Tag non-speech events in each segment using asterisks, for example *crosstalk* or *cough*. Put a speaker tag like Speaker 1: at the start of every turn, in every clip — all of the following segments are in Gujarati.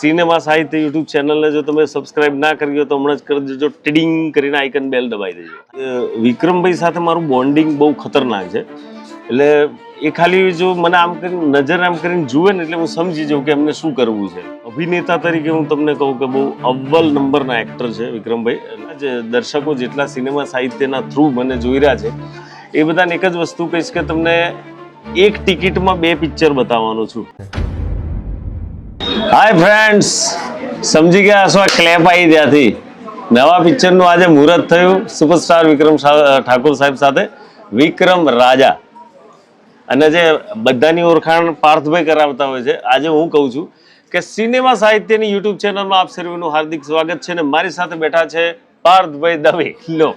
Speaker 1: સિનેમા સાહિત્ય યુટ્યુબ ચેનલને જો તમે સબસ્ક્રાઇબ ના કરી હોય તો હમણાં જ કરી દેજો. ટીડિંગ કરીને આઇકન બેલ દબાવી દેજો. વિક્રમભાઈ સાથે મારું બોન્ડિંગ બહુ ખતરનાક છે. એટલે એ ખાલી જો મને આમ કરીને નજર આમ કરીને જુએ ને એટલે હું સમજી જાઉં કે એમને શું કરવું છે. અભિનેતા તરીકે હું તમને કહું કે બહુ અવ્વલ નંબરના એક્ટર છે વિક્રમભાઈ. જે દર્શકો જેટલા સિનેમા સાહિત્યના થ્રુ મને જોઈ રહ્યા છે, એ બધાને એક જ વસ્તુ કહીશ કે તમને એક ટિકિટમાં બે પિક્ચર બતાવવાનો છું. હાય ફ્રેન્ડ્સ સમજી ગયા હશો ક્લેપ આવી ત્યાંથી નવા પિક્ચરનું આજે મુહૂર્ત થયું. સુપરસ્ટાર વિક્રમ ઠાકોર સાહેબ સાથે. વિક્રમ રાજા. અને જે બધાની ઓળખાણ પાર્થભાઈ કરાવતા હોય છે આજે હું કહું છું કે સિનેમા સાહિત્યની યુટ્યુબ ચેનલમાં આપ સર્વેનું હાર્દિક સ્વાગત છે અને મારી સાથે બેઠા છે પાર્થભાઈ દવે. લો.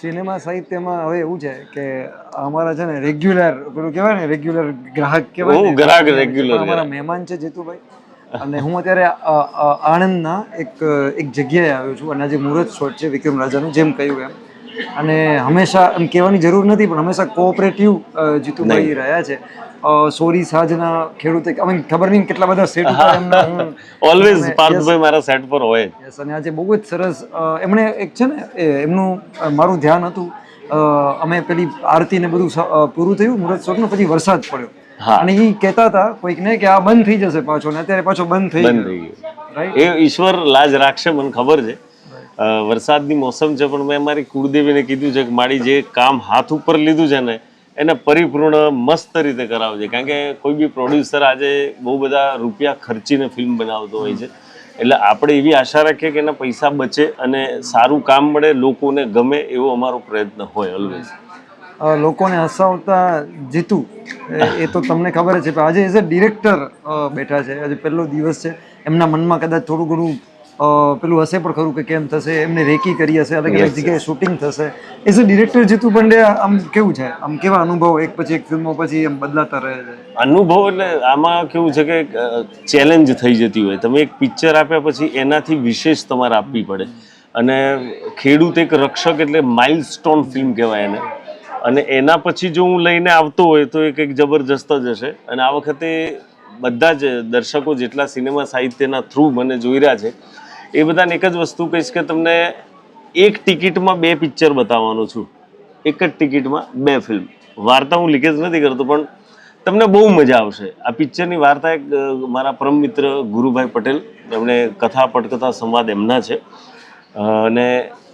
Speaker 2: સિનેમા સાહિત્યમાં હવે એવું છે કે અમારા છે ને રેગ્યુલર પેલું કહેવાય ને રેગ્યુલર ગ્રાહક કહેવાય
Speaker 1: ગ્રાહક
Speaker 2: રેગ્યુલર અમારા મહેમાન છે જીતુભાઈ અને હું અત્યારે આણંદના એક એક જગ્યાએ આવ્યો છું. અને આજે મુહૂર્ત શોટ છે વિક્રમ રાજાનું જેમ કહ્યું એમ. અને હંમેશા એમ કહેવાની જરૂર નથી પણ હંમેશા કોઓપરેટિવ જીતુભાઈ રહ્યા છે. સોરી સાજના ખેડૂત અમે ખબર નહીં કેટલા બધા સેટ ઉપર
Speaker 1: ઓલવેઝ પાર્થભાઈ મારા સેટ પર હોય.
Speaker 2: યસ અને આજે બહુ જ સરસ એમણે એક છે ને એમનું મારું ધ્યાન હતું. અમે પેલી આરતી ને બધું પૂરું થયું મુહૂર્ત શોટનું પછી વરસાદ પડ્યો. અને એ કહેતા હતા કોઈકને કે આ બંધ થઈ જશે પાછો ને અત્યારે પાછો બંધ થઈ
Speaker 1: બંધ થઈ ગયો. એ ઈશ્વર લાજ રાખશે મને ખબર છે. વરસાદની મોસમ છે પણ મેં મારી કુળદેવીને કીધું છે કે મારી જે કામ હાથ ઉપર લીધું છે ને એને પરિપૂર્ણ મસ્ત રીતે કરાવજે. કારણ કે કોઈ બી પ્રોડ્યુસર આજે બહુ બધા રૂપિયા ખર્ચીને ફિલ્મ બનાવતો હોય છે. એટલે આપણે એવી આશા રાખીએ કે એના પૈસા બચે અને સારું કામ મળે લોકોને ગમે એવો અમારો પ્રયત્ન હોય ઓલવેઝ
Speaker 2: લોકોને હસાવતા જીતું. એ- તો તમને ખબર છે પણ આજે એઝ અ ડિરેક્ટર બેઠા છે. આજે પહેલો દિવસ છે. એમના મનમાં કદાચ થોડું ઘણું પેલું હશે પણ ખરું કે કેમ થશે એમને રેકી કરી હશે અલગ અલગ જગ્યાએ શૂટિંગ થશે. As a director Jitu Pandya આમ કેવું છે? આમ કેવા અનુભવ? એક પછી એક ફિલ્મો પછી એમ બદલાતા રહે છે.
Speaker 1: અનુભવ એટલે આમાં કેવું છે કે ચેલેન્જ થઈ જતી હોય. તમે એક પિક્ચર આપ્યા પછી એનાથી વિશેષ તમારે આપવી પડે. અને ખેડૂત એક રક્ષક એટલે માઇલસ્ટોન ફિલ્મ કહેવાય એને. અને એના પછી જો હું લઈને આવતો હોય તો એક એક જબરજસ્ત જ હશે. અને આ વખતે બધા જ દર્શકો જેટલા સિનેમા સાહિત્યના થ્રુ મને જોઈ રહ્યા છે, એ બધાને એક જ વસ્તુ કહીશ કે તમને એક ટિકિટમાં બે પિક્ચર બતાવવાનો છું. એક જ ટિકિટમાં બે ફિલ્મ વાર્તા હું લીકેજ નથી કરતો, પણ તમને બહુ મજા આવશે. આ પિક્ચરની વાર્તા એક મારા પરમ મિત્ર ગુરુભાઈ પટેલ, એમણે કથા, પટકથા, સંવાદ એમના છે. અને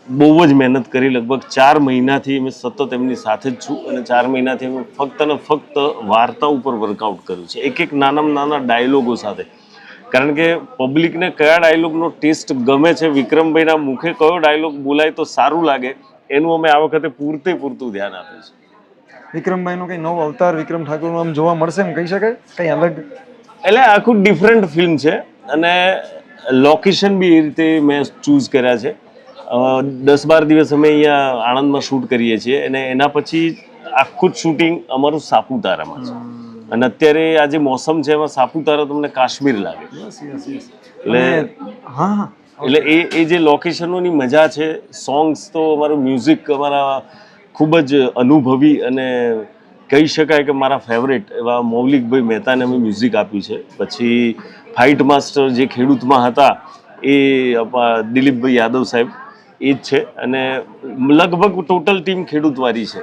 Speaker 1: બહુ જ મહેનત કરી. લગભગ ચાર મહિનાથી અમે સતત એમની સાથે જ છું અને ચાર મહિનાથી અમે ફક્ત અને ફક્ત વાર્તા ઉપર વર્કઆઉટ કર્યું છે. એક એક નાનામાં નાના ડાયલોગો સાથે. કારણ કે પબ્લિકને કયા ડાયલોગનો ટેસ્ટ ગમે છે વિક્રમભાઈના મુખે કયો ડાયલોગ બોલાય તો સારું લાગે. એનું અમે આ વખતે પૂરતે પૂરતું ધ્યાન આપ્યું છે.
Speaker 2: વિક્રમભાઈનો કંઈ નવો અવતાર વિક્રમ ઠાકોરનો આમ જોવા મળશે એમ કહી શકાય? કંઈ અલગ?
Speaker 1: એટલે આખું ડિફરન્ટ ફિલ્મ છે અને લોકેશન બી એ રીતે મેં ચૂઝ કર્યા છે. દસ બાર દિવસ અમે અહીંયા આણંદમાં શૂટ કરીએ છીએ અને એના પછી આખું જ શૂટિંગ અમારું સાપુતારામાં છે. અને અત્યારે આ જે મોસમ છે એમાં સાપુતારા તમને કાશ્મીર લાગે. એટલે
Speaker 2: હા
Speaker 1: એટલે એ એ જે લોકેશનોની મજા છે સોંગ્સ તો અમારું મ્યુઝિક અમારા ખૂબ જ અનુભવી અને કહી શકાય કે મારા ફેવરેટ એવા મૌલિકભાઈ મહેતાને અમે મ્યુઝિક આપ્યું છે. પછી ફાઇટ માસ્ટર જે ખેડૂતમાં હતા એ દિલીપભાઈ યાદવ સાહેબ એ જ છે. અને લગભગ ટોટલ ટીમ ખેડૂતવાળી છે.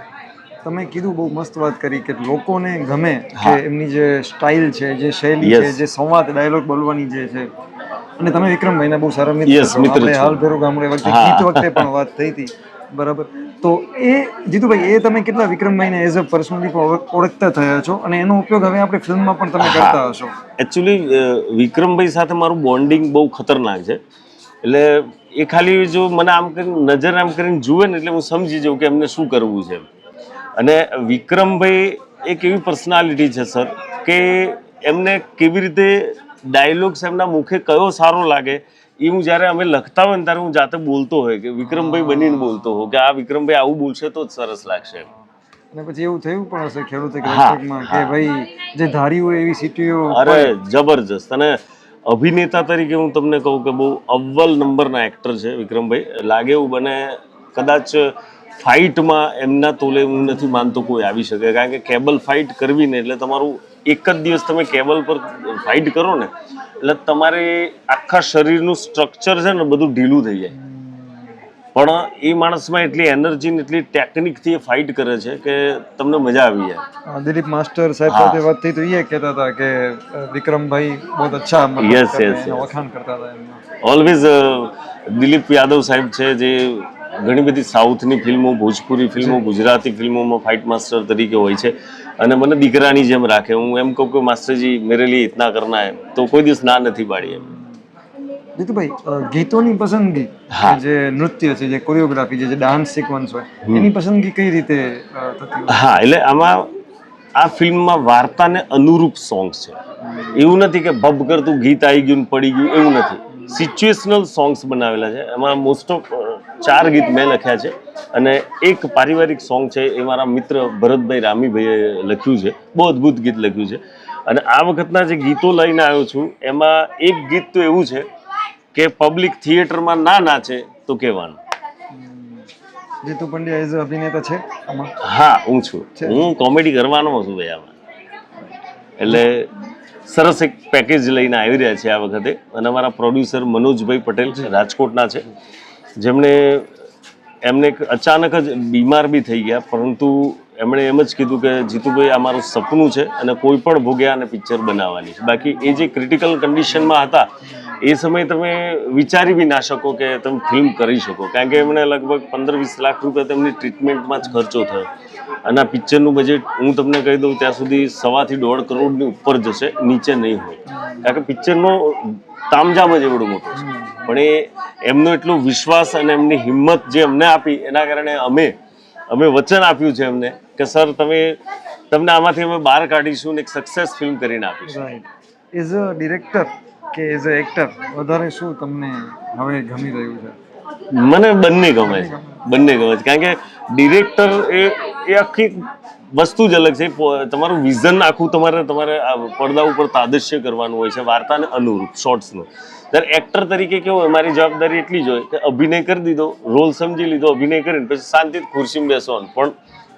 Speaker 2: તમે કીધું બહુ મસ્ત વાત કરી કે લોકોને ગમે કે એમની જે સ્ટાઇલ છે જે શૈલી છે જે સંવાદ ડાયલોગ બોલવાની જે છે. અને તમે વિક્રમભાઈના બહુ સારા મિત્ર. આપણે હાલ ભેરો ગામડે વખતે ગીત વખતે પણ વાત થઈ હતી. બરાબર. તો એ જીતુભાઈ એ તમે કેટલા વિક્રમભાઈને એઝ અ પર્સનલી ઓળખતા થયા છો? અને એનો ઉપયોગ હવે આપણે ફિલ્મમાં પણ તમે કરતા હશો.
Speaker 1: એકચ્યુઅલી વિક્રમભાઈ સાથે મારું બોન્ડિંગ બહુ ખતરનાક છે. એટલે એ ખાલી જો મને આમ કરીને નજર આમ કરીને જુએ ને એટલે હું સમજી જાઉં કે એમને શું કરવું છે અને વિક્રમભાઈ એક એવી પર્સનાલિટી છે સર કે એમને કેવી રીતે ડાયલોગ્સ એમના મુખે કયો સારો લાગે એ હું જ્યારે અમે લખતા હોય ને ત્યારે હું જાતે બોલતો હોય કે વિક્રમભાઈ બનીને બોલતો હો કે આ વિક્રમભાઈ આવું બોલશે તો જ સરસ લાગશે
Speaker 2: અને પછી એવું થયું પણ હશે ખેડૂત કે ભાઈ જે ધારી હોય એવી સિટીઓ
Speaker 1: અરે જબરજસ્ત. અને અભિનેતા તરીકે હું તમને કહું કે બહુ અવ્વલ નંબરના એક્ટર છે વિક્રમભાઈ. લાગે એવું બને કદાચ ફાઇટમાં એમના તોલે હું નથી માનતો કોઈ આવી શકે. કારણ કે કેબલ ફાઇટ કરવી ને એટલે તમારું એક જ દિવસ તમે કેબલ પર ફાઇટ કરો ને, એટલે તમારે આખા શરીરનું સ્ટ્રક્ચર છે ને બધું ઢીલું થઈ જાય. પણ એ માણસમાં એટલી એનર્જી એટલી ટેકનિકથી એ ફાઇટ કરે છે કે તમને મજા આવી જાય.
Speaker 2: દિલીપ માસ્ટર સાહેબ સાથે વાત થઈ તો એ કહેતા હતા કે વિક્રમભાઈ બહુ અચ્છા યસ
Speaker 1: યસ
Speaker 2: વખાણ કરતા હતા
Speaker 1: ઓલવેઝ દિલીપ યાદવ સાહેબ છે જે ઘણી બધી સાઉથની ફિલ્મો ભોજપુરી ફિલ્મો ગુજરાતી ફિલ્મોમાં ફાઇટ માસ્ટર તરીકે હોય છે. અને મને દીકરાની જેમ રાખે. હું એમ કહું કે માસ્ટરજી મેરે લીએ ઇતના કરના હે. તો કોઈ દિવસ ના નથી પાડી એમ.
Speaker 2: જીતુભાઈ ગીતોની પસંદગી. જે નૃત્ય છે જે કોરિયોગ્રાફી છે જે ડાન્સ સિક્વન્સ હોય એની પસંદગી કઈ રીતે થતી
Speaker 1: હા એટલે આમાં આ ફિલ્મમાં વાર્તાને અનુરૂપ સોંગ છે. એવું નથી કે ભબ કરતું ગીત આવી ગયું ને પડી ગયું એવું નથી. સિચ્યુએશનલ સોંગ્સ બનાવેલા છે. એમાં મોસ્ટ ઓફ ચાર ગીત મેં લખ્યા છે અને એક પારિવારિક સોંગ છે એ મારા મિત્ર ભરતભાઈ રામીભાઈએ લખ્યું છે. બહુ અદ્ભુત ગીત લખ્યું છે. અને આ વખતના જે ગીતો લઈને આવ્યો છું એમાં એક ગીત તો એવું છે કે પબ્લિક થિયેટરમાં ના નાચે તો કહેવાનું.
Speaker 2: જીતુ પંડ્યા એઝ અભિનેતા છે
Speaker 1: હા હું છું. હું કોમેડી કરવાનો છું ભાઈ આમાં. એટલે સરસ એક પેકેજ લઈને આવી રહ્યા છે આ વખતે. અને અમારા પ્રોડ્યુસર મનોજભાઈ પટેલ છે રાજકોટના છે. જેમણે એમને અચાનક જ બીમાર બી થઈ ગયા પરંતુ એમણે એમ જ કીધું કે જીતુભાઈ આ મારું સપનું છે અને કોઈ પણ ભોગ્યા અને પિક્ચર બનાવવાની છે. બાકી એ જે ક્રિટિકલ કન્ડિશનમાં હતા એ સમયે તમે વિચારી બી ના શકો કે તમે ફિલ્મ કરી શકો. કારણ કે એમણે લગભગ પંદર વીસ લાખ રૂપિયા તેમની ટ્રીટમેન્ટમાં જ ખર્ચો થયો. અને આ પિક્ચરનું બજેટ હું તમને કહી દઉં ત્યાં સુધી સવાથી દોઢ કરોડની ઉપર જશે નીચે નહીં હોય. કારણ કે પિક્ચરનો તામજામ જ એવડો મોટો છે. પણ એ એમનો એટલો વિશ્વાસ અને એમની હિંમત જે અમને આપી એના કારણે અમે અમે વચન આપ્યું છે એમને કે સર તમે તમને આમાંથી અમે બહાર કાઢીશું ને એક સક્સેસ ફિલ્મ કરીને આપીશું.
Speaker 2: એઝ અ ડિરેક્ટર કે એઝ અ એક્ટર વધારે શું તમને હવે ગમી રહ્યું છે?
Speaker 1: મને બંને ગમે છે. બંને ગમે. છે. કારણ કે ડિરેક્ટર એ એ આખી વસ્તુ જ અલગ છે. તમારું વિઝન આખું તમારે તમારે પડદા ઉપર તાદશ્ય કરવાનું હોય છે વાર્તાને અનુરૂપ શોર્ટ્સનું. ત્યારે એક્ટર તરીકે કેવું હોય મારી જવાબદારી એટલી જ હોય કે અભિનય કરી દીધો રોલ સમજી લીધો અભિનય કરીને પછી શાંતિથી ખુરશીમાં બેસવાનું પણ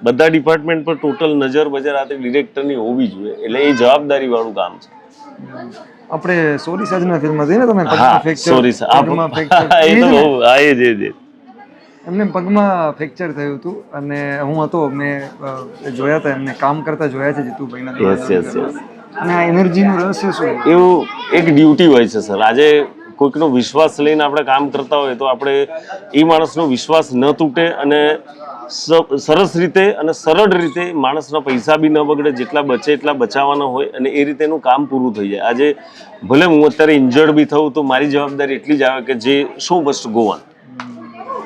Speaker 1: બધા ડિપાર્ટમેન્ટ પર ટોટલ નજર બજર આ ડિરેક્ટરની હોવી જોઈએ. એટલે એ જવાબદારી વાળું કામ છે.
Speaker 2: આપણે સોરી સાજના ફિલ્મ હતી ને તમે?
Speaker 1: હા સોરી
Speaker 2: પગમાં *laughs*
Speaker 1: એ તો બહુ એ જ એ.
Speaker 2: એમને પગમાં ફ્રેક્ચર થયું હતું અને હું હતો મેં જોયા હતા એમને કામ કરતા જોયા છે જીતુભાઈના
Speaker 1: yes.
Speaker 2: અને આ એનર્જીનું રહસ્ય શું?
Speaker 1: એવું એક ડ્યુટી હોય છે સર. આજે કોઈકનો વિશ્વાસ લઈને આપણે કામ કરતા હોય તો આપણે એ માણસનો વિશ્વાસ ન તૂટે અને સરસ રીતે અને સરળ રીતે માણસના પૈસા બી ન બગડે જેટલા બચે એટલા બચાવવાના હોય અને એ રીતેનું કામ પૂરું થઈ જાય. આજે ભલે હું અત્યારે ઇન્જર્ડ બી થઉં તો મારી જવાબદારી એટલી જ આવે કે જે શું મસ્ટ ગોવન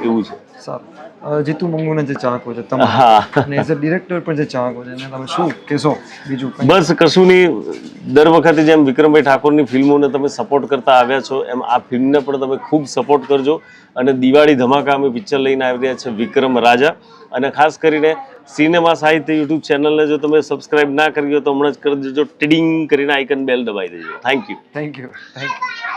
Speaker 1: એવું છે.
Speaker 2: સારું. જીતુ મંગુને જે ચાહકો છે તમે
Speaker 1: હા.
Speaker 2: અને એઝ અ ડિરેક્ટર પણ જે ચાહકો છે એને તમે શું કહેશો? બીજું
Speaker 1: બસ કશું નહીં દર વખતે જેમ વિક્રમભાઈ ઠાકોરની ફિલ્મોને તમે સપોર્ટ કરતા આવ્યા છો એમ આ ફિલ્મને પણ તમે ખૂબ સપોર્ટ કરજો. અને દિવાળી ધમાકા અમે પિક્ચર લઈને આવી રહ્યા છે વિક્રમ રાજા. અને ખાસ કરીને સિનેમા સાહિત્ય યુટ્યુબ ચેનલને જો તમે સબસ્ક્રાઇબ ના કરી તો હમણાં જ કરી દેજો. ટીડિંગ કરીને આઇકન બેલ દબાઈ દેજો. Thank you
Speaker 2: thank you thank you